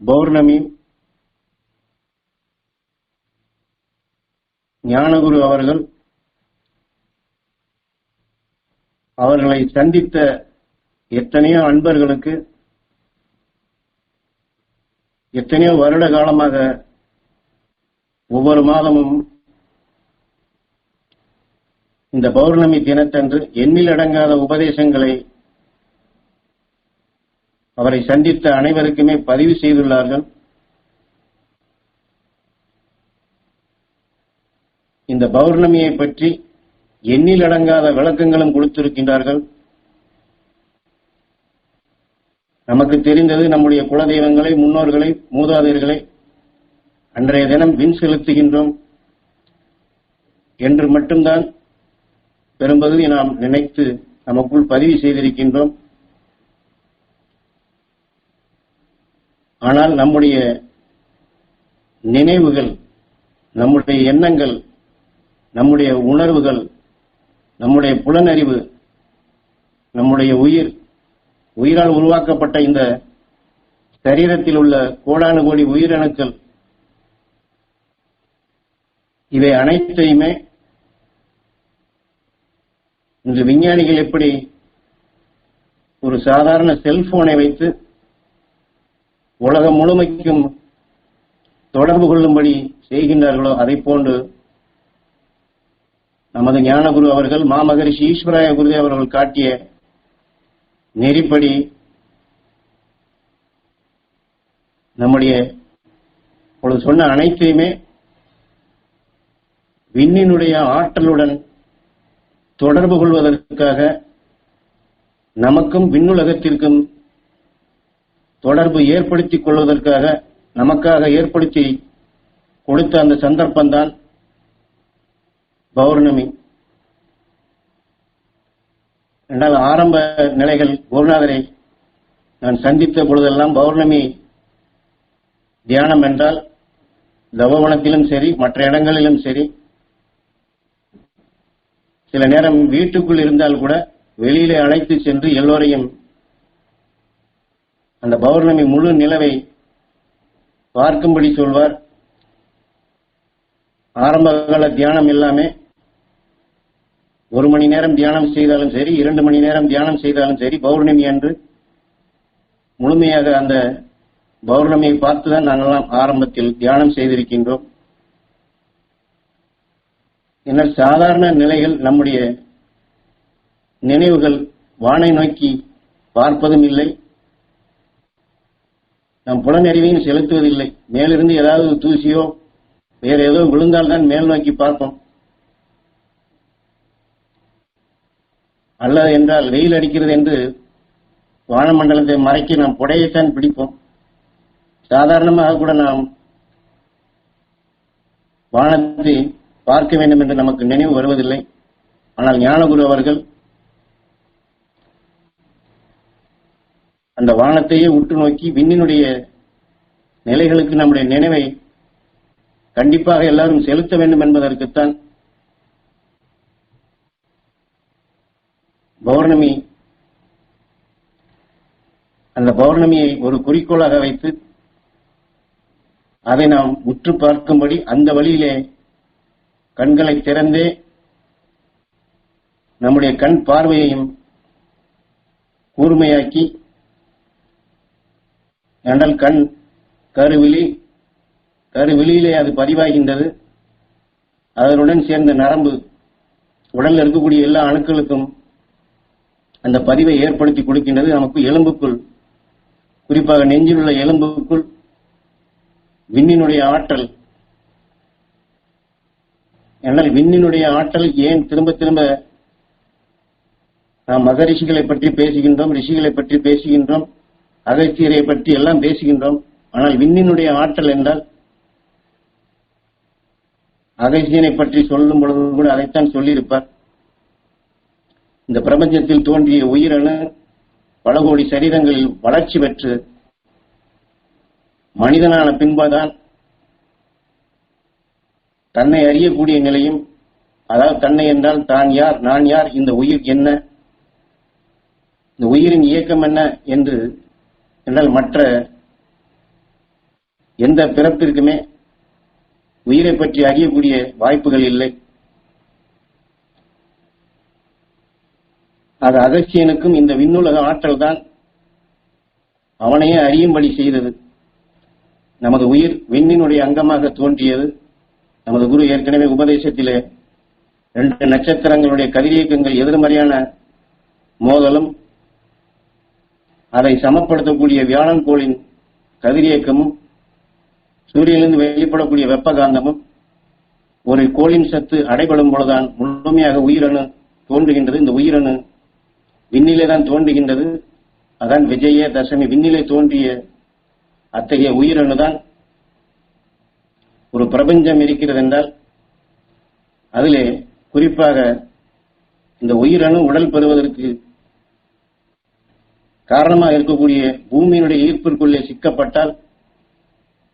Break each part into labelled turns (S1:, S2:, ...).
S1: பௌர்ணமி ஞானகுரு அவர்கள் அவர்களை சந்தித்த எத்தனையோ அன்பர்களுக்கு எத்தனையோ வருட காலமாக ஒவ்வொரு மாதமும் இந்த பௌர்ணமி தினத்தன்று எண்ணிலடங்காத உபதேசங்களை அவரை சந்தித்த அனைவருக்குமே பதிவு செய்துள்ளார்கள். இந்த பௌர்ணமியை பற்றி எண்ணிலடங்காத விளக்கங்களும் கொடுத்திருக்கின்றார்கள். நமக்கு தெரிந்தது நம்முடைய குலதெய்வங்களை முன்னோர்களை மூதாதையர்களை அன்றைய தினம் விண் செலுத்துகின்றோம் என்று மட்டும்தான் பெரும்பகுதி நாம் நினைத்து நமக்குள் பதிவு செய்திருக்கின்றோம். ஆனால் நம்முடைய நினைவுகள் நம்முடைய எண்ணங்கள் நம்முடைய உணர்வுகள் நம்முடைய புலனறிவு நம்முடைய உயிர் உயிரால் உருவாக்கப்பட்ட இந்த சரீரத்தில் உள்ள கோடானு கோடி உயிரணுக்கள் இவை அனைத்தையுமே இன்று விஞ்ஞானிகள் எப்படி ஒரு சாதாரண செல்போனை வைத்து உலகம் முழுமைக்கும் தொடர்பு கொள்ளும்படி செய்கின்றார்களோ அதை போன்று நமது ஞானகுரு அவர்கள் மாமகரிஷி ஈஸ்வராய குருதேவ் அவர்கள் காட்டிய நெறிப்படி நம்முடைய இப்பொழுது சொன்ன அனைத்தையுமே விண்ணினுடைய ஆற்றலுடன் தொடர்பு கொள்வதற்காக நமக்கும் விண்ணுலகத்திற்கும் தொடர்பு ஏற்படுத்திக் கொள்வதற்காக நமக்காக ஏற்படுத்தி கொடுத்த அந்த சந்தர்ப்பம்தான் பௌர்ணமி. என்றால் ஆரம்ப நிலைகள் குருநாதரை நான் சந்தித்த பொழுதெல்லாம் பௌர்ணமி தியானம் என்றால் தவவனத்திலும் சரி மற்ற இடங்களிலும் சரி சில நேரம் வீட்டுக்குள் இருந்தால் கூட வெளியிலே அழைத்து சென்று எல்லோரையும் அந்த பௌர்ணமி முழு நிலவை பார்க்கும்படி சொல்வார். ஆரம்ப கால தியானம் எல்லாமே ஒரு மணி நேரம் தியானம் செய்தாலும் சரி இரண்டு மணி நேரம் தியானம் செய்தாலும் சரி பௌர்ணமி அன்று முழுமையாக அந்த பௌர்ணமியை பார்த்துதான் நாங்கள்லாம் ஆரம்பத்தில் தியானம் செய்திருக்கின்றோம். என்ன சாதாரண நிலைகள் நம்முடைய நினைவுகள் வானை நோக்கி பார்ப்பதும் இல்லை. நம் புலனறிவையும் செலுத்துவதில்லை. மேலிருந்து ஏதாவது தூசியோ வேற ஏதோ விழுந்தால்தான் மேல் நோக்கி பார்ப்போம். அல்லது என்றால் வெயில் அடிக்கிறது என்று வானமண்டலத்தை மறைக்க நாம் புடையைத்தான் பிடிப்போம். சாதாரணமாக கூட நாம் வானத்தை பார்க்க வேண்டும் என்று நமக்கு நினைவு வருவதில்லை. ஆனால் ஞானகுரு அவர்கள் அந்த வானத்தையே உற்று நோக்கி விண்ணினுடைய நிலைகளுக்கு நம்முடைய நினைவை கண்டிப்பாக எல்லாரும் செலுத்த வேண்டும் என்பதற்குத்தான் பௌர்ணமி அந்த பௌர்ணமியை ஒரு குறிக்கோளாக வைத்து அதை நாம் உற்று பார்க்கும்படி அந்த வழியிலே கண்களை திறந்தே நம்முடைய கண் பார்வையையும் கூர்மையாக்கி என்றால் கண் கருவிழி கருவிழியிலே அது பதிவாகின்றது. அதனுடன் சேர்ந்த நரம்பு உடலில் இருக்கக்கூடிய எல்லா அணுக்களுக்கும் அந்த பதிவை ஏற்படுத்தி கொடுக்கின்றது. நமக்கு எலும்புக்குள் குறிப்பாக நெஞ்சில் உள்ள எலும்புக்குள் விண்ணினுடைய ஆற்றல் என்னால் விண்ணினுடைய ஆற்றல் ஏன் திரும்ப திரும்ப நாம் மகரிஷிகளை பற்றி பேசுகின்றோம் ரிஷிகளை பற்றி பேசுகின்றோம்? அகத்தியரை பற்றி எல்லாம் பேசுகின்றோம். ஆனால் விண்ணினுடைய ஆற்றல் என்றால் அகசியனை பற்றி சொல்லும் பொழுது கூட அதைத்தான் சொல்லியிருப்பார். இந்த பிரபஞ்சத்தில் தோன்றிய உயிரணு பல கோடி சரீரங்களில் வளர்ச்சி பெற்று மனிதனான பின்புதான் தன்னை அறியக்கூடிய நிலையும் அதாவது தன்னை என்றால் தான் யார் நான் யார் இந்த உயிர் என்ன இந்த உயிரின் இயக்கம் என்ன என்று என்றால் மற்ற எந்த பிறப்பிற்குமே உயிரை பற்றி அறியக்கூடிய வாய்ப்புகள் இல்லை. அது அகஸ்தியனுக்கும் இந்த விண்ணுலக ஆற்றல் தான் அவனையே அறியும்படி செய்தது. நமது உயிர் விண்ணினுடைய அங்கமாக தோன்றியது. நமது குரு ஏற்கனவே உபதேசத்திலே ரெண்டு நட்சத்திரங்களுடைய கதிரியக்கங்கள் எதிர்மறையான மோதலும் அதை சமப்படுத்தக்கூடிய வியாழங்கோளின் கதிரியக்கமும் சூரியனிலிருந்து வெளிப்படக்கூடிய வெப்பகாந்தமும் ஒரு கோளின் சத்து அடைபடும் பொழுதுதான் முழுமையாக உயிரணு தோன்றுகின்றது. இந்த உயிரணு விண்ணிலே தான் தோன்றுகின்றது. அதான் விஜய தசமி. விண்ணிலே தோன்றிய அத்தகைய உயிரணு தான் ஒரு பிரபஞ்சம் இருக்கிறது என்றால் அதிலே குறிப்பாக இந்த உயிரணு உடல் பெறுவதற்கு காரணமாக இருக்கக்கூடிய பூமியினுடைய ஈர்ப்பிற்குள்ளே சிக்கப்பட்டால்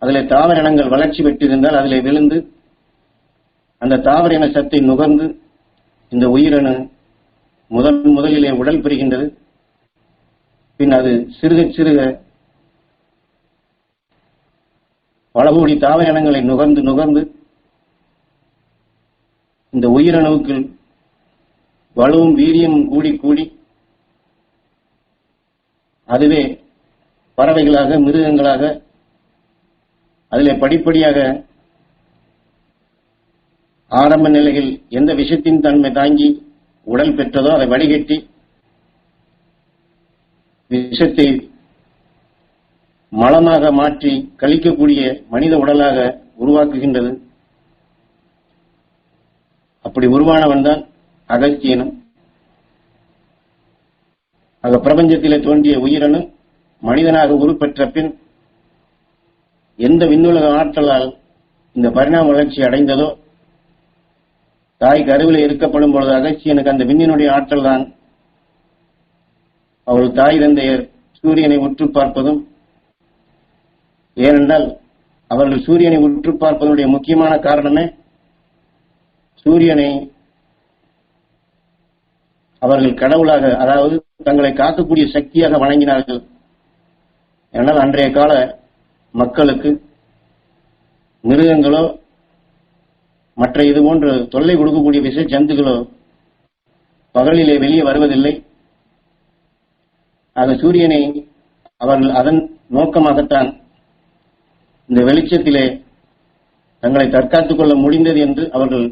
S1: அதில் தாவர இனங்கள் வளர்ச்சி பெற்றிருந்தால் அதிலே விழுந்து அந்த தாவர இன சத்தை நுகர்ந்து இந்த உயிரணு முதன் முதலிலே உடல் பெறுகின்றது. பின் அது சிறுக சிறுக பல கோடி தாவர இனங்களை நுகர்ந்து நுகர்ந்து இந்த உயிரணுவுக்கு வலுவும் வீரியமும் கூடி கூடி அதுவே பறவைகளாக மிருகங்களாக அதிலே படிப்படியாக ஆரம்ப நிலையில் எந்த விஷத்தின் தன்மை தாங்கி உடல் பெற்றதோ அதை வடிகட்டி விஷத்தை மலமாக மாற்றி கழிக்கக்கூடிய மனித உடலாக உருவாக்குகின்றது. அப்படி உருவானவன் தான் அகஸ்தியனும் ஆக பிரபஞ்சத்திலே தோன்றிய உயிரணு மனிதனாக உருப்பெற்ற பின் எந்த விண்ணுலக ஆற்றலால் இந்த பரிணாம வளர்ச்சி அடைந்ததோ தாய் அருவில் இருக்கப்படும் பொழுது அகஸ்தியனுக்கு அந்த விண்ணினுடைய ஆற்றல் தான் அவள் தாய் தந்தையர் சூரியனை உற்று பார்ப்பதும் ஏனென்றால் அவர்கள் சூரியனை உற்று பார்ப்பதனுடைய முக்கியமான காரணமே சூரியனை அவர்கள் கடவுளாக அதாவது தங்களை காக்கக்கூடிய சக்தியாக வணங்கினார்கள். ஏனால் அன்றைய கால மக்களுக்கு மிருகங்களோ மற்ற இது போன்ற தொல்லை கொடுக்கக்கூடிய விசை ஜந்துகளோ பகலிலே வெளியே வருவதில்லை. ஆக சூரியனை அவர்கள் அதன் நோக்கமாகத்தான் இந்த வெளிச்சத்திலே தங்களை தற்காத்துக் கொள்ள முடிந்தது என்று அவர்கள்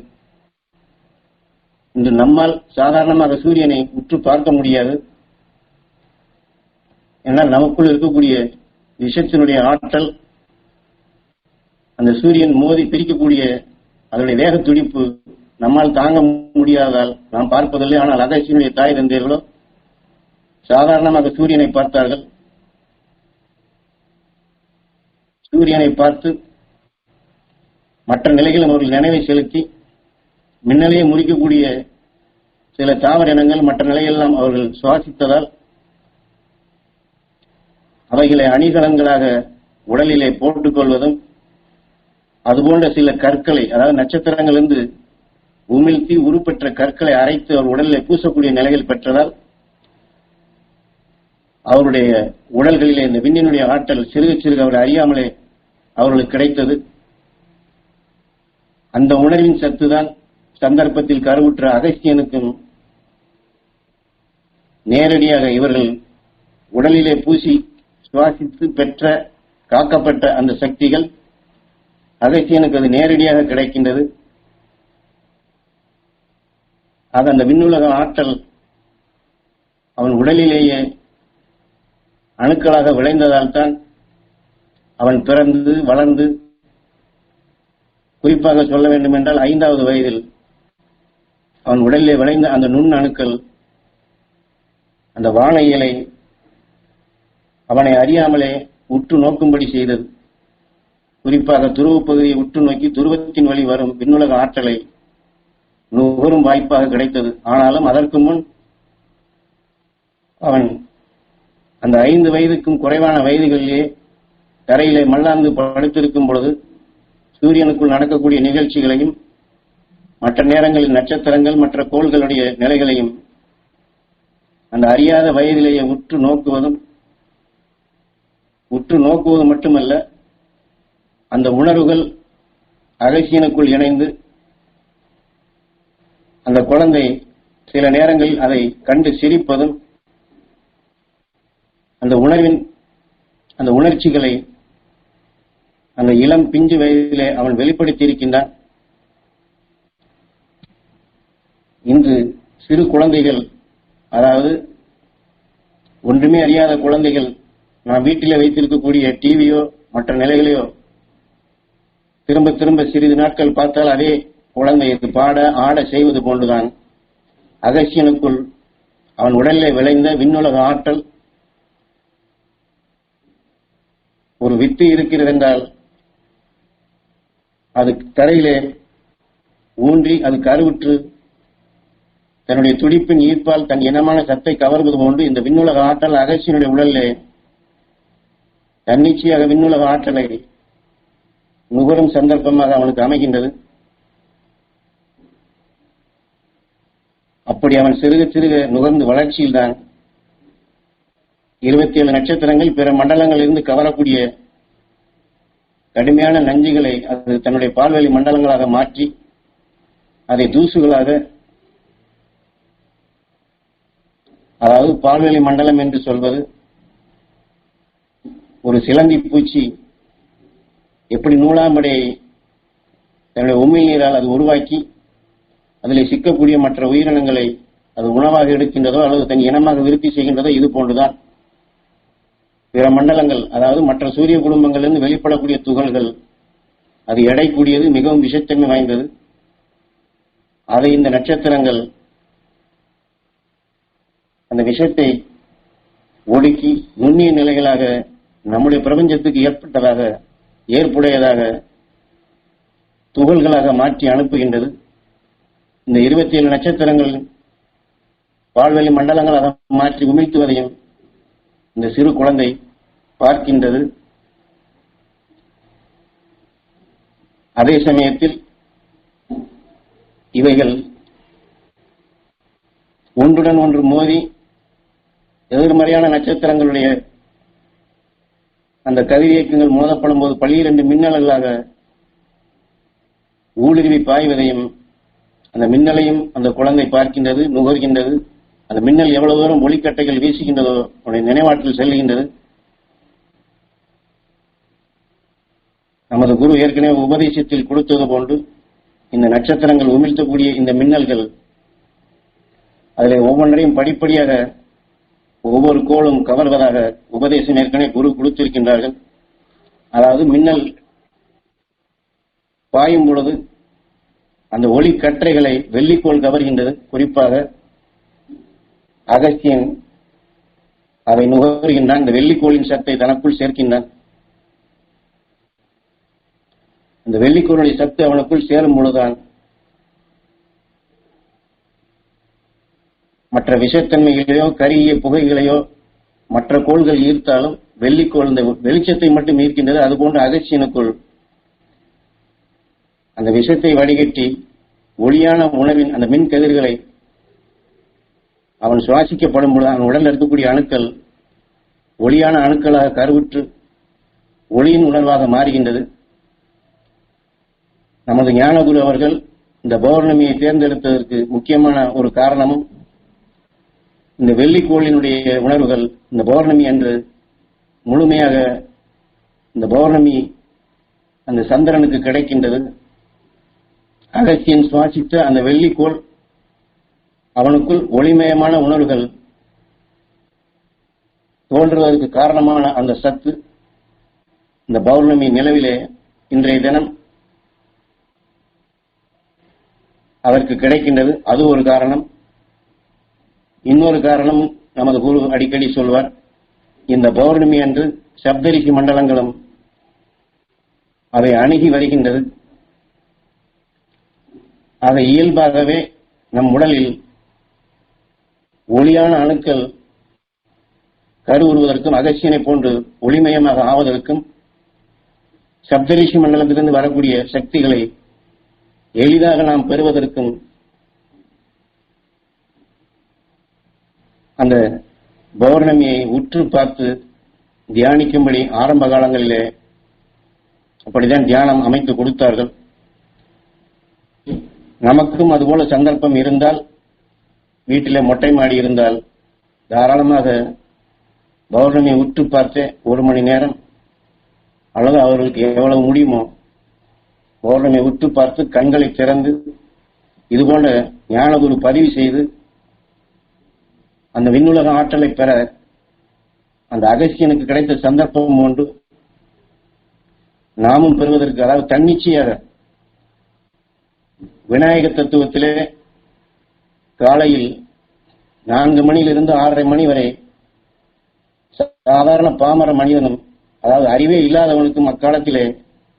S1: இன்று நம்மால் சாதாரணமாக சூரியனை உற்று பார்க்க முடியாது. என்னால் நமக்குள் இருக்கக்கூடிய விஷத்தினுடைய ஆற்றல் அந்த சூரியன் மோதி பிரிக்கக்கூடிய அதனுடைய வேக துடிப்பு நம்மால் தாங்க முடியாதால் நாம் பார்ப்பதில்லை. ஆனால் அகசியனுடைய தாய் தந்தையர்களோ சாதாரணமாக சூரியனை பார்த்தார்கள். சூரியனை பார்த்து மற்ற நிலைகளும் அவர்கள் நினைவை செலுத்தி மின்னலையை முறிக்கக்கூடிய சில தாவர இனங்கள் மற்ற நிலையெல்லாம் அவர்கள் சுவாசித்ததால் அவைகளை அணிகலன்களாக உடலிலே போட்டுக் கொள்வதும் அதுபோன்ற சில கற்களை அதாவது நட்சத்திரங்களிலிருந்து உமிழ்த்தி உருப்பெற்ற கற்களை அரைத்து அவர் உடலிலே பூசக்கூடிய நிலைகள் பெற்றதால் அவருடைய உடல்களிலே இந்த விண்ணினுடைய ஆற்றல் சிறுக சிறுக அவர் அறியாமலே அவர்களுக்கு கிடைத்தது. அந்த உணர்வின் சத்துதான் சந்தர்ப்பத்தில் கருவுற்ற அகஸ்தியனுக்கும் நேரடியாக இவர்கள் உடலிலே பூசி சுவாசித்து பெற்ற காக்கப்பட்ட அந்த சக்திகள் அகஸ்தியனுக்கு அது நேரடியாக கிடைக்கின்றது. அது அந்த விண்ணுலக ஆற்றல் அவன் உடலிலேயே அணுக்களாக விளைந்ததால் தான் அவன் பிறந்து வளர்ந்து குறிப்பாக சொல்ல வேண்டும் என்றால் ஐந்தாவது வயதில் அவன் உடலிலே விளைந்த அந்த நுண் அணுக்கள் அந்த வாழை இலை அவனை அறியாமலே உற்று நோக்கும்படி செய்தது. குறிப்பாக துருவ பகுதியை உற்று நோக்கி துருவத்தின் வழி வரும் விண்ணுலக ஆற்றலை நுகரும் வாய்ப்பாக கிடைத்தது. ஆனாலும் அதற்கு முன் அவன் அந்த ஐந்து வயதுக்கும் குறைவான வயதுகளிலே தரையிலே மல்லாந்து படுத்திருக்கும் பொழுது சூரியனுக்குள் நடக்கக்கூடிய நிகழ்ச்சிகளையும் மற்ற நேரங்களில் நட்சத்திரங்கள் மற்ற கோள்களுடைய நிலைகளையும் அந்த அறியாத வயதிலேயே உற்று நோக்குவதும் உற்று நோக்குவது மட்டுமல்ல அந்த உணர்வுகள் அகசியனுக்குள் இணைந்து அந்த குழந்தை சில நேரங்களில் அதை கண்டு சிரிப்பதும் அந்த உணர்வின் அந்த உணர்ச்சிகளை அந்த இளம் பிஞ்சு வயதிலே அவன் வெளிப்படுத்தி இருக்கின்றான் இன்று சிறு குழந்தைகள் அதாவது ஒன்றுமே அறியாத குழந்தைகள் நாம் வீட்டிலே வைத்திருக்கக்கூடிய டிவியோ மற்ற நிலைகளையோ திரும்ப திரும்ப சிறிது நாட்கள் பார்த்தால் அதே குழந்தை பாட ஆட செய்வது போன்றுதான். அகசியனுக்குள் அவன் உடலில் விளைந்த விண்ணுலக ஆற்றல் ஒரு வித்து இருக்கிறது என்றால் அது தரையிலே ஊன்றி அது கருவுற்று தன்னுடைய துடிப்பின் ஈர்ப்பால் தன் இனமான சத்தை கவர்வது போன்று இந்த விண்ணுலக ஆற்றல் அகசியனுடைய உடலிலே தன்னிச்சையாக விண்ணுலக ஆற்றலை நுகரும் சந்தர்ப்பமாக அவனுக்கு அமைகின்றது. அப்படி அவன் சிறுக சிறுக நுகர்ந்து வளர்ச்சியில்தான் இருபத்தி ஏழு நட்சத்திரங்கள் பிற மண்டலங்களிலிருந்து கவரக்கூடிய கடுமையான நஞ்சுகளை அது தன்னுடைய பால்வெளி மண்டலங்களாக மாற்றி அதை தூசுகளாக அதாவது பால்வெளி மண்டலம் என்று சொல்வது ஒரு சிலந்தி பூச்சி எப்படி நூலாம்படையை தன்னுடைய உண்மை நீரால் அது உருவாக்கி அதில் சிக்கக்கூடிய மற்ற உயிரினங்களை அது உணவாக எடுக்கின்றதோ அல்லது தன் இனமாக விருத்தி செய்கின்றதோ இது போன்றுதான். பிற மண்டலங்கள் அதாவது மற்ற சூரிய குடும்பங்களிலிருந்து வெளிப்படக்கூடிய துகள்கள் அது எடை கூடியது மிகவும் விஷத்தன்மை வாய்ந்தது. அதை இந்த நட்சத்திரங்கள் அந்த விஷயத்தை ஒடுக்கி நுண்ணிய நிலைகளாக நம்முடைய பிரபஞ்சத்துக்கு ஏற்பட்டதாக ஏற்புடையதாக துகள்களாக மாற்றி அனுப்புகின்றது. இந்த இருபத்தி ஏழு நட்சத்திரங்கள் பால்வெளி மண்டலங்களாக மாற்றி உமிழ்த்துவதையும் இந்த சிறு குழந்தை பார்க்கின்றது. அதே சமயத்தில் இவைகள் ஒன்றுடன் ஒன்று மோதி எதிர்மறையான நட்சத்திரங்களுடைய அந்த கதிர் இயக்கங்கள் மோதப்படும் போது பளியிரண்டு மின்னல்களாக ஊடுருவி பாய்வதையும் அந்த மின்னலையும் அந்த குழந்தை பார்க்கின்றது நுகர்கின்றது. அந்த மின்னல் எவ்வளவு தூரம் ஒளிக்கட்டைகள் வீசுகின்றதோ அவனுடைய நினைவாற்றல் செல்கின்றது நமது குரு ஏற்கனவே உபதேசத்தில் கொடுத்தது போன்று இந்த நட்சத்திரங்கள் உமிழ்த்தக்கூடிய இந்த மின்னல்கள் அதில் ஒவ்வொன்றையும் படிப்படியாக ஒவ்வொரு கோளும் கவர்வதாக உபதேசம் ஏற்கனவே குரு கொடுத்திருக்கின்றார்கள். அதாவது மின்னல் பாயும் பொழுது அந்த ஒளி கற்றைகளை வெள்ளிக்கோள் கவர்கின்றது. குறிப்பாக அகஸ்தியன் அதை நுகர்கின்றான். இந்த வெள்ளிக்கோளின் சத்தை தனக்குள் சேர்க்கின்றான். இந்த வெள்ளிக்கோளுடைய சத்து அவனுக்குள் சேரும் பொழுதுதான் மற்ற விஷத்தன்மைகளையோ கருகிய புகைகளையோ மற்ற கோள்கள் ஈர்த்தாலும் வெள்ளிக்கோள் இந்த வெளிச்சத்தை மட்டும் ஈர்க்கின்றது. அதுபோன்று அகச்சியனுக்குள் அந்த விஷத்தை வடிகட்டி ஒளியான உணவின் அந்த மின் கதிர்களை அவன் சுவாசிக்கப்படும் பொழுது அவன் உடலில் இருக்கக்கூடிய அணுக்கள் ஒளியான அணுக்களாக கருவுற்று ஒளியின் உணர்வாக மாறுகின்றது. நமது ஞானகுரு அவர்கள் இந்த பௌர்ணமியை தேர்ந்தெடுத்ததற்கு முக்கியமான ஒரு காரணமும் இந்த வெள்ளிக்கோளினுடைய உணர்வுகள் இந்த பௌர்ணமி அன்று முழுமையாக இந்த பௌர்ணமி அந்த சந்திரனுக்கு கிடைக்கின்றது. அகசியன் சுவாசித்த அந்த வெள்ளிக்கோள் அவனுக்குள் ஒளிமயமான உணர்வுகள் தோன்றுவதற்கு காரணமான அந்த சத்து இந்த பௌர்ணமி நிலவிலே இன்றைய தினம் அதற்கு கிடைக்கின்றது. அது ஒரு காரணம். இன்னொரு காரணம் நமது குரு அடிக்கடி சொல்வார் இந்த பௌர்ணமி அன்று சப்தரிஷி மண்டலங்களும் அவை அணுகி வருகின்றது. அதை இயல்பாகவே நம் உடலில் ஒளியான அணுக்கள் கருவுறுவதற்கும் அகசியனை போன்று ஒளிமயமாக ஆவதற்கும் சப்தரிஷி மண்டலத்திலிருந்து வரக்கூடிய சக்திகளை எளிதாக நாம் பெறுவதற்கும் அந்த பௌர்ணமியை உற்று பார்த்து தியானிக்கும்படி ஆரம்ப காலங்களிலே அப்படிதான் தியானம் அமைத்து கொடுத்தார்கள். நமக்கும் அதுபோல சந்தர்ப்பம் இருந்தால் வீட்டில் மொட்டை மாடி இருந்தால் தாராளமாக பௌர்ணமியை உற்று பார்த்து ஒரு மணி நேரம் அல்லது அவர்களுக்கு எவ்வளவு முடியுமோ பௌர்ணமியை உற்று பார்த்து கண்களை திறந்து இதுபோல ஞானகுரு பதிவு செய்து அந்த விண்ணுலக ஆற்றலை பெற அந்த அகசியனுக்கு கிடைத்த சந்தர்ப்பம் உண்டு. நாமும் பெறுவதற்கு அதாவது தன்னிச்சையாக விநாயக தத்துவத்திலே காலையில் நான்கு மணியிலிருந்து ஆறரை மணி வரை சாதாரண பாமர மனிதனும் அதாவது அறிவே இல்லாதவனுக்கும் அக்காலத்திலே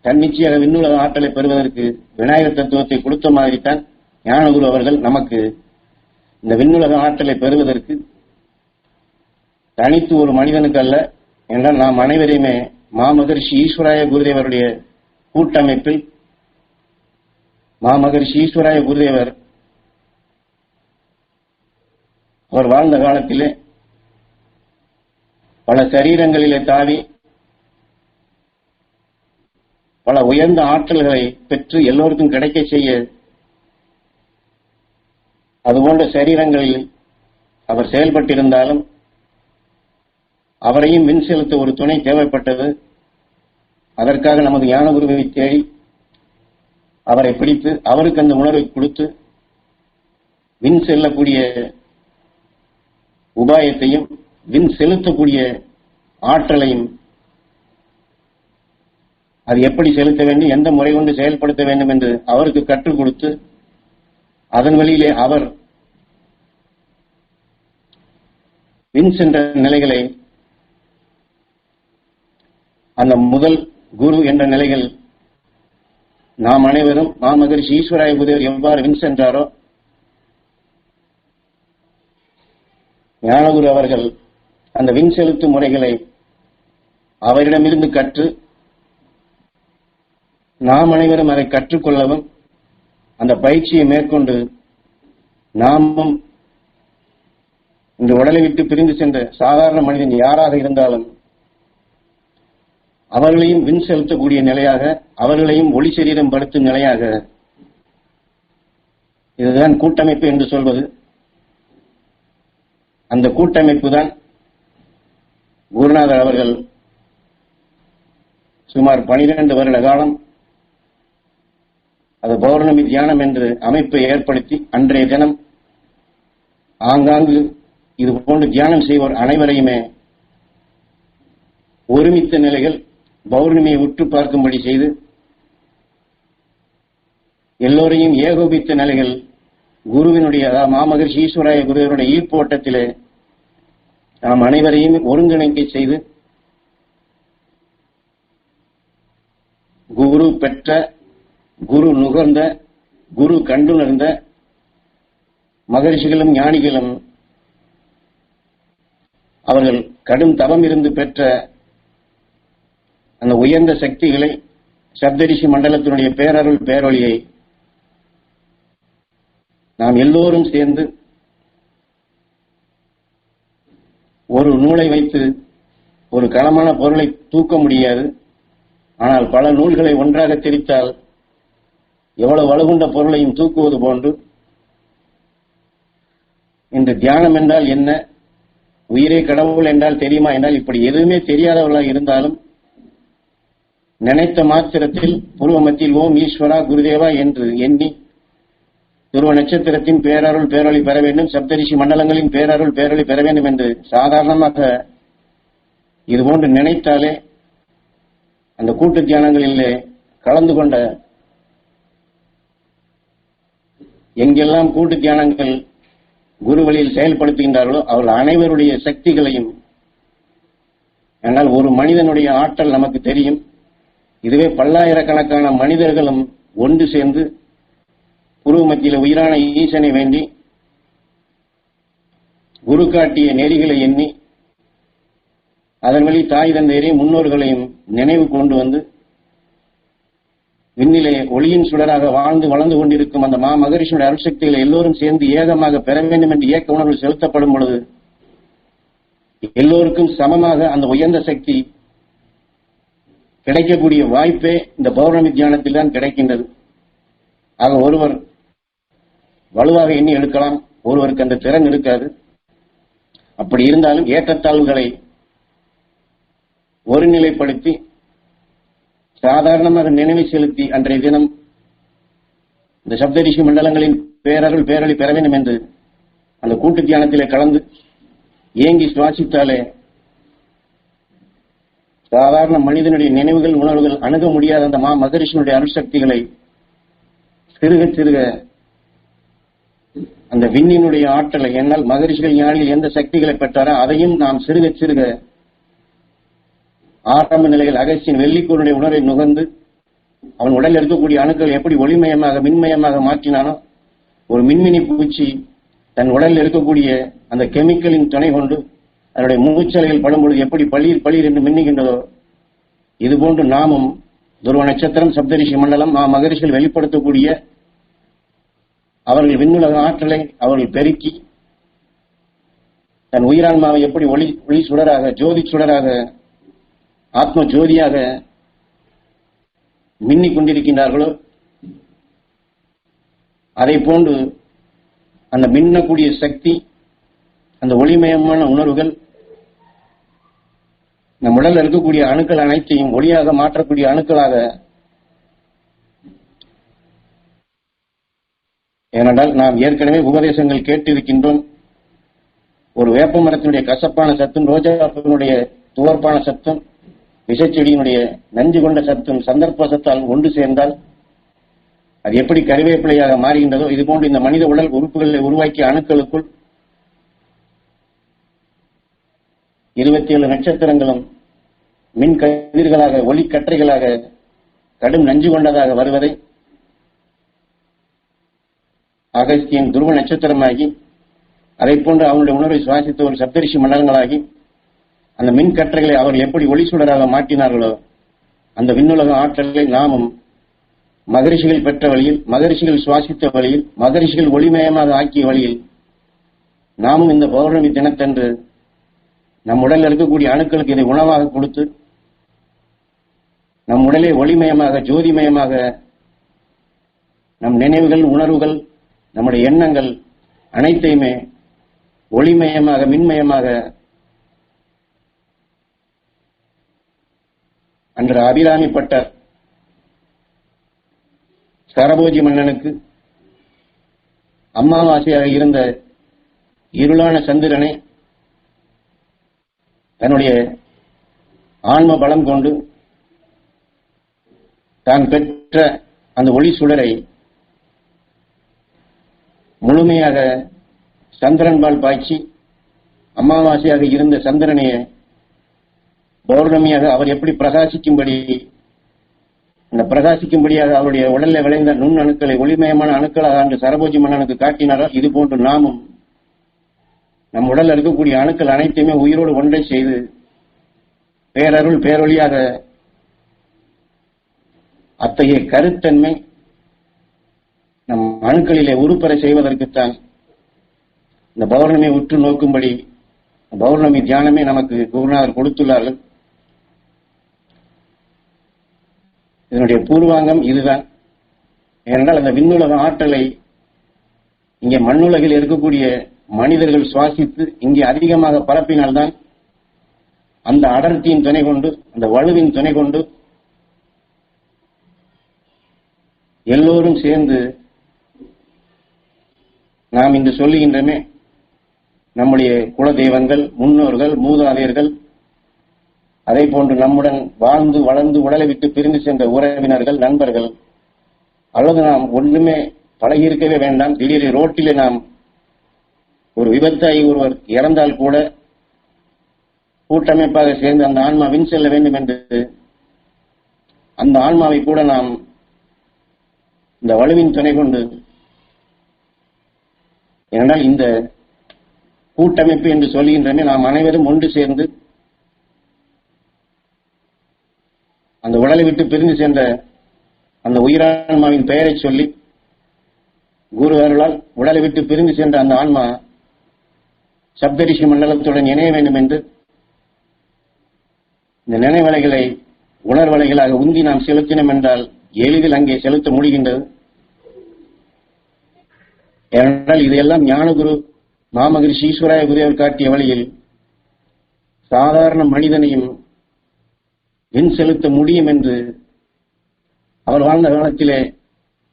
S1: தன்னிச்சையாக விண்ணுலக ஆற்றலை பெறுவதற்கு விநாயகர் தத்துவத்தை கொடுத்த மாதிரி தான் ஞானகுரு அவர்கள் நமக்கு இந்த விண்ணுலக ஆற்றலை பெறுவதற்கு தனித்து ஒரு மனிதனுக்கு அல்ல என்றால் நாம் அனைவரையுமே மாமகர்ஷி ஈஸ்வராய குருதேவருடைய கூட்டமைப்பில் மாமகர்ஷி ஈஸ்வராய குருதேவர் அவர் வாழ்ந்த காலத்திலே பல சரீரங்களிலே தாவி பல உயர்ந்த ஆற்றல்களை பெற்று எல்லோருக்கும் கிடைக்க செய்ய அதுபோன்ற சரீரங்களில் அவர் செயல்பட்டிருந்தாலும் அவரையும் வின் செலுத்த ஒரு துணை தேவைப்பட்டது. அதற்காக நமது ஞானகுருவை தேடி அவரை பிடித்து அவருக்கு அந்த உணர்வை கொடுத்து வின் செல்லக்கூடிய உபாயத்தையும் வின் செலுத்தக்கூடிய ஆற்றலையும் அது எப்படி செலுத்த வேண்டும் எந்த முறை கொண்டு செயல்படுத்த வேண்டும் என்று அவருக்கு கற்றுக் கொடுத்து அதன் வழியிலே அவர் வின் சென்ற நிலைகளை அந்த முதல் குரு என்ற நிலைகள் நாம் அனைவரும் மாமகரிஷி ஈஸ்வராய புதேவர் எவ்வாறு வின் சென்றாரோ ஞானகுரு அவர்கள் அந்த வின் செலுத்தும் முறைகளை அவரிடமிருந்து கற்று நாம் அனைவரும் அதை கற்றுக்கொள்ளவும் அந்த பயிற்சியை மேற்கொண்டு நாமும் இந்த உடலை விட்டு பிரிந்து சென்ற சாதாரண மனிதன் யாராக இருந்தாலும் அவர்களையும் வின் செலுத்தக்கூடிய நிலையாக அவர்களையும் ஒளி சரீரம் படுத்தும் நிலையாக இதுதான் கூட்டமைப்பு என்று சொல்வது. அந்த கூட்டமைப்பு தான் குருநாதர் அவர்கள் சுமார் பனிரெண்டு வருட காலம் அது பௌர்ணமி தியானம் என்று அமைப்பை ஏற்படுத்தி அன்றைய தினம் ஆங்காங்கு இது போன்று தியானம் செய்வோர் அனைவரையுமே ஒருமித்த நிலைகள் பௌர்ணமியை உற்று பார்க்கும்படி செய்து எல்லோரையும் ஏகோபித்த நிலைகள் குருவினுடைய அதாவது மாமகர்ஷி ஈஸ்வராய குருவினுடைய ஈர்ப்போட்டத்திலே நாம் அனைவரையும் ஒருங்கிணைக்க செய்து குரு பெற்ற குரு நுகர்ந்த குரு கண்டுணர்ந்த மகரிஷிகளும் ஞானிகளும் அவர்கள் கடும் தவம் இருந்து பெற்ற அந்த உயர்ந்த சக்திகளை சப்தரிஷி மண்டலத்தினுடைய பேரருள் பேரொழியை நாம் எல்லோரும் சேர்ந்து ஒரு நூலை வைத்து ஒரு களமான பொருளை தூக்க முடியாது. ஆனால் பல நூல்களை ஒன்றாக திரித்தால் எவ்வளவு வலுகுண்ட பொருளையும் தூக்குவது போன்று. இன்று தியானம் என்றால் என்ன? உயிரே கடவுள் என்றால் தெரியுமா என்றால் இப்படி எதுவுமே தெரியாதவர்களாக இருந்தாலும் நினைத்த மாத்திரத்தில் பூர்வ மத்தியில் ஓம் ஈஸ்வரா குருதேவா என்று எண்ணி துருவ நட்சத்திரத்தின் பேரருள் பேரொளி பெற வேண்டும் சப்தரிஷி மண்டலங்களின் பேரருள் பேரொளி பெற வேண்டும் என்று சாதாரணமாக இதுபோன்று நினைத்தாலே அந்த கூட்டு தியானங்களிலே கலந்து கொண்ட எங்கெல்லாம் கூட்டு தியானங்கள் குருவழியில் செயல்படுத்துகின்றார்களோ அவர்கள் அனைவருடைய சக்திகளையும் ஆனால் ஒரு மனிதனுடைய ஆற்றல் நமக்கு தெரியும். இதுவே பல்லாயிரக்கணக்கான மனிதர்களும் ஒன்று சேர்ந்து குரு மத்தியில் உயிரான ஈசனை வேண்டி குரு காட்டிய நெறிகளை எண்ணி அதன் வழி தாய் தந்தையரையும் முன்னோர்களையும் நினைவு கொண்டு வந்து விண்ணிலே ஒளியின் சுடராக வாழ்ந்து வளர்ந்து கொண்டிருக்கும் அந்த மா மகரிஷனுடைய அருள்சக்திகளை எல்லோரும் சேர்ந்து ஏகமாக பெற வேண்டும் என்று இயக்க உணர்வு செலுத்தப்படும் பொழுது எல்லோருக்கும் சமமாக அந்த உயர்ந்த சக்தி கிடைக்கக்கூடிய வாய்ப்பே இந்த பௌர்ணமி தியானத்தில் தான் கிடைக்கின்றது. ஆக ஒருவர் வலுவாக எண்ணி எடுக்கலாம் ஒருவருக்கு அந்த திறன் இருக்காது. அப்படி இருந்தாலும் ஏற்றத்தாழ்வுகளை ஒருநிலைப்படுத்தி சாதாரணமாக நினைவு செலுத்தி அன்றைய தினம் இந்த சப்தரிஷி மண்டலங்களின் பேரருள் பேரழி பெற வேண்டும் என்று அந்த கூட்டு தியானத்திலே கலந்து ஏங்கி சுவாசித்தாலே சாதாரண மனிதனுடைய நினைவுகள் உணர்வுகள் அணுக முடியாத அந்த மா மகரிஷனுடைய அணுசக்திகளை சிறுக சிறுக அந்த விண்ணினுடைய ஆற்றலை என்னால் மகரிஷிகள் ஞானியில் எந்த சக்திகளை பெற்றாரோ அதையும் நாம் சிறுக சிறுக ஆரம்ப நிலையில் அகஸ்டின் வெள்ளிக்கூருடைய உணர்வை நுகர்ந்து அவன் உடலில் இருக்கக்கூடிய அணுக்கள் எப்படி ஒளிமயமாக மின்மயமாக மாற்றினானோ ஒரு மின்மினி பூச்சி தன் உடலில் இருக்கக்கூடிய அந்த கெமிக்கலின் துணை கொண்டு அதனுடைய மூச்சலைகள் படும்பொழுது எப்படி பளிர் பளிர் என்று மின்னுகின்றதோ இதுபோன்று நாமும் துருவ நட்சத்திரம் சப்தரிஷி மண்டலம் மா மகரிஷிகள் வெளிப்படுத்தக்கூடிய அவர்கள் விண்ணுலக ஆற்றலை அவர்கள் பெருக்கி தன் உயிரான்மாவை எப்படி ஒளி ஒளி சுடராக ஜோதி சுடராக ஆத்ம ஜோதியாக மின்னிக் கொண்டிருக்கின்றார்களோ? அதை போன்று அந்த மின்னக்கூடிய சக்தி அந்த ஒளிமயமான உணர்வுகள் நம் உடலில் இருக்கக்கூடிய அணுக்கள் அனைத்தையும் ஒளியாக மாற்றக்கூடிய அணுக்களாக ஏனென்றால் நாம் ஏற்கனவே உபதேசங்கள் கேட்டிருக்கின்றோம். ஒரு வேப்ப மரத்தினுடைய கசப்பான சத்தும் ரோஜாப்பினுடைய துவர்ப்பான சத்தம் விஷச்செடியினுடைய நஞ்சு கொண்ட சத்தும் சந்தர்ப்ப சத்தால் ஒன்று சேர்ந்தால் அது எப்படி கருவேப்பிலையாக மாறுகின்றதோ இது போன்று இந்த மனித உடல் உறுப்புகளை உருவாக்கிய அணுக்களுக்குள் இருபத்தி ஏழு நட்சத்திரங்களும் மின் கதிர்களாக ஒளிக்கற்றைகளாக கடும் நஞ்சு கொண்டதாக வருவதை அகஸ்தியன் துருவ நட்சத்திரமாகி அதை போன்று அவனுடைய உணர்வை சுவாசித்த ஒரு சப்தரிஷி மண்டலங்களாகி அந்த மின் கற்றைகளை அவர்கள் எப்படி ஒளி சுடராக மாற்றினார்களோ அந்த விண்ணுலக ஆற்றல்களை நாமும் மகரிஷிகள் பெற்ற வழியில் மகரிஷிகள் சுவாசித்த வழியில் மகரிஷிகள் ஒளிமயமாக ஆக்கிய வழியில் நாமும் இந்த பௌர்ணமி தினத்தன்று நம் உடலில் இருக்கக்கூடிய அணுக்களுக்கு இதை உணவாக கொடுத்து நம் உடலே ஒளிமயமாக ஜோதிமயமாக நம் நினைவுகள் உணர்வுகள் நம்முடைய எண்ணங்கள் அனைத்தையுமே ஒளிமயமாக மின்மயமாக அன்று அபிராமிப்பட்ட சரபோஜி மன்னனுக்கு அமாவாசையாக இருந்த இருளான சந்திரனை தன்னுடைய ஆன்ம பலம் கொண்டு தான் பெற்ற அந்த ஒளி சுடரை முழுமையாக சந்திரன்பால் பாய்ச்சி அமாவாசையாக இருந்த சந்திரனைய பௌர்ணமியாக அவர் எப்படி பிரகாசிக்கும்படி அந்த பிரகாசிக்கும்படியாக அவருடைய உடல்ல விளைந்த நுண் அணுக்களை ஒளிமயமான அணுக்களாக அன்று சரபோஜி மன்னனுக்கு காட்டினாரோ? இது போன்று நாமும் நம் உடல்ல இருக்கக்கூடிய அணுக்கள் அனைத்தையுமே உயிரோடு ஒன்றை செய்து பேரருள் பேரொழியாக அத்தகைய கருத்தன்மை நம் அணுக்களிலே உருப்பெற செய்வதற்குத்தான் இந்த பௌர்ணமி உற்று நோக்கும்படி பௌர்ணமி தியானமே நமக்கு குருநாதர் கொடுத்துள்ளார்கள். இதனுடைய பூர்வாங்கம் இதுதான். ஏனென்றால் அந்த விண்ணுலக ஆற்றலை இங்கே மண்ணுலகில் இருக்கக்கூடிய மனிதர்கள் சுவாசித்து இங்கே அதிகமாக பரப்பினால்தான் அந்த அடர்த்தியின் துணை கொண்டு அந்த வலுவின் துணை கொண்டு எல்லோரும் சேர்ந்து நாம் இன்று சொல்லுகின்றமே நம்முடைய குலதெய்வங்கள் முன்னோர்கள் மூதாதையர்கள் அதே போன்று நம்முடன் வாழ்ந்து வளர்ந்து உடலை விட்டு பிரிந்து சென்ற உறவினர்கள் நண்பர்கள் அல்லது நாம் ஒன்றுமே பழகி இருக்கவே வேண்டாம். திடீர் ரோட்டிலே நாம் ஒரு விபத்தாகி ஒருவர் இறந்தால் கூட கூட்டமைப்பாக சேர்ந்து அந்த ஆன்மா வின் செல்ல வேண்டும் என்று அந்த ஆன்மாவை கூட நாம் இந்த வலுவின் துணை கொண்டு ஏனென்றால் இந்த கூட்டமைப்பு என்று சொல்கின்றமே நாம் அனைவரும் ஒன்று சேர்ந்து அந்த உடலை விட்டு பிரிந்து சென்ற அந்த உயிரான்மாவின் பெயரை சொல்லி குரு அருளால் உடலை விட்டு பிரிந்து சென்ற அந்த ஆன்மா சப்தரிஷி மண்டலத்துடன் இணைய வேண்டும் என்று இந்த நினைவலைகளை உணர்வலைகளாக உந்தி நாம் செலுத்தினோம் என்றால் எளிதில் அங்கே செலுத்த முடிகின்றது. ஏனென்றால் இதையெல்லாம் ஞானகுரு மாமகிரி ஈஸ்வராய குருவர் காட்டிய வழியில் சாதாரண மனிதனையும் வின் செலுத்த முடியும் என்று அவர் வாழ்ந்த காலத்திலே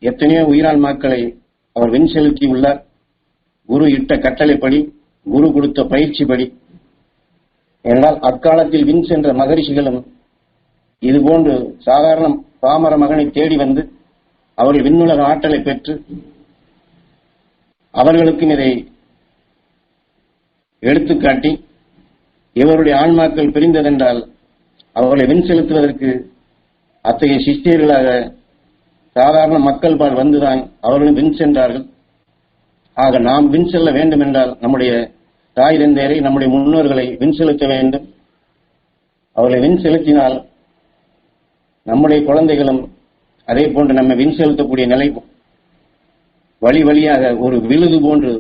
S1: எத்தனையோ உயிரான்மாக்களை அவர் வின் செலுத்தியுள்ளார். குரு இட்ட கட்டளைப்படி குரு கொடுத்த பயிற்சிப்படி. என்றால் அக்காலத்தில் வின் சென்ற மகரிஷிகளும் இதுபோன்று சாதாரண பாமர மகனை தேடி வந்து அவர்கள் விண்ணுலக ஆற்றலை பெற்று அவர்களுக்கும் இதை எடுத்துக்காட்டி இவருடைய ஆன்மாக்கள் பிரிந்ததென்றால் அவர்களை வின் செலுத்துவதற்கு அத்தகைய சிஷ்டியர்களாக சாதாரண மக்கள் பால் வந்துதான் அவர்களும் வின் சென்றார்கள். ஆக நாம் வின் செல்ல வேண்டும் என்றால் நம்முடைய தாய் தந்தையரை நம்முடைய முன்னோர்களை வின் செலுத்த வேண்டும். அவர்களை வின் செலுத்தினால் நம்முடைய குழந்தைகளும் அதே போன்று நம்ம வின் செலுத்தக்கூடிய நிலை வழி வழியாக ஒரு விழுது போன்று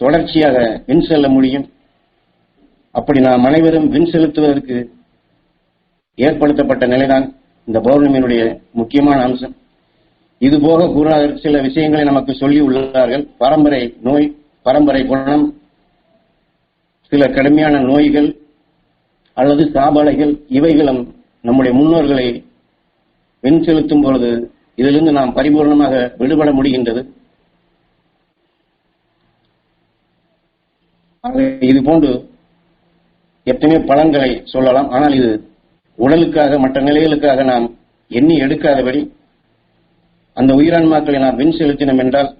S1: தொடர்ச்சியாக வின் செல்ல முடியும். அப்படி நாம் அனைவரும் வின் செலுத்துவதற்கு ஏற்படுத்தப்பட்ட நிலைதான் இந்த பௌர்ணமியினுடைய முக்கியமான அம்சம். இது போக குருநாதர் சில விஷயங்களை நமக்கு சொல்லி உள்ளார்கள். பரம்பரை நோய் பரம்பரை குணம் சில கடுமையான நோய்கள் அல்லது சாபலைகள் இவைகளும் நம்முடைய முன்னோர்களை வெண் செலுத்தும் பொழுது இதிலிருந்து நாம் பரிபூர்ணமாக விடுபட முடிகின்றது. இது போன்று எத்தனையோ பலன்களை சொல்லலாம். ஆனால் இது உடலுக்காக மற்ற நிலைகளுக்காக நாம் எண்ணி எடுக்காதபடி அந்த உயிரான்மாக்களை நாம் வின் செலுத்தினோம் என்றால்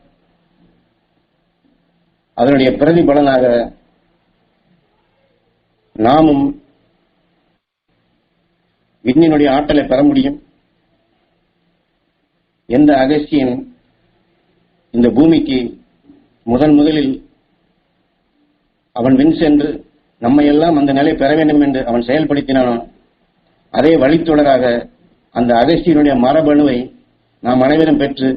S1: அதனுடைய பிரதிபலனாக நாமும் விண்ணினுடைய ஆற்றலை பெற முடியும். எந்த அகஸ்தியன் இந்த பூமிக்கு முதன் முதலில் அவன் வின் சென்று நம்மையெல்லாம் அந்த நிலை பெற வேண்டும் என்று அவன் செயல்படுத்தினானோ அதே வழித்தொடராக அந்த அகஸ்தியனுடைய மரபணுவை நாம் அனைவரும் பெற்று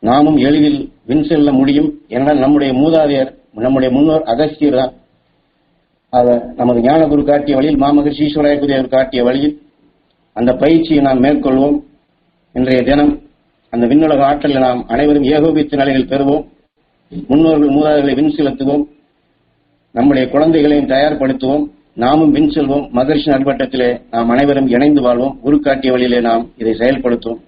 S1: நாமும் எளிதில் வின் செல்ல முடியும். என்றால் நம்முடைய மூதாதையர் நம்முடைய முன்னோர் அகஸ்தியர் தான். நமது ஞானகுரு காட்டிய வழியில் மாமகர் ஈஸ்வராய குருவர் காட்டிய வழியில் அந்த பயிற்சியை நாம் மேற்கொள்வோம். இன்றைய தினம் அந்த விண்ணுலக ஆற்றலில் நாம் அனைவரும் ஏகோபித்த நிலைகள் பெறுவோம். முன்னோர்கள் மூதாதைகளை வின் செலுத்துவோம். நம்முடைய குழந்தைகளையும் தயார்படுத்துவோம். நாமும் வின் செல்வோம் மகரிஷி நல்வட்டத்திலே நாம் அனைவரும் இணைந்து வாழ்வோம். குரு காட்டிய வழியிலே நாம் இதை செயல்படுத்தும்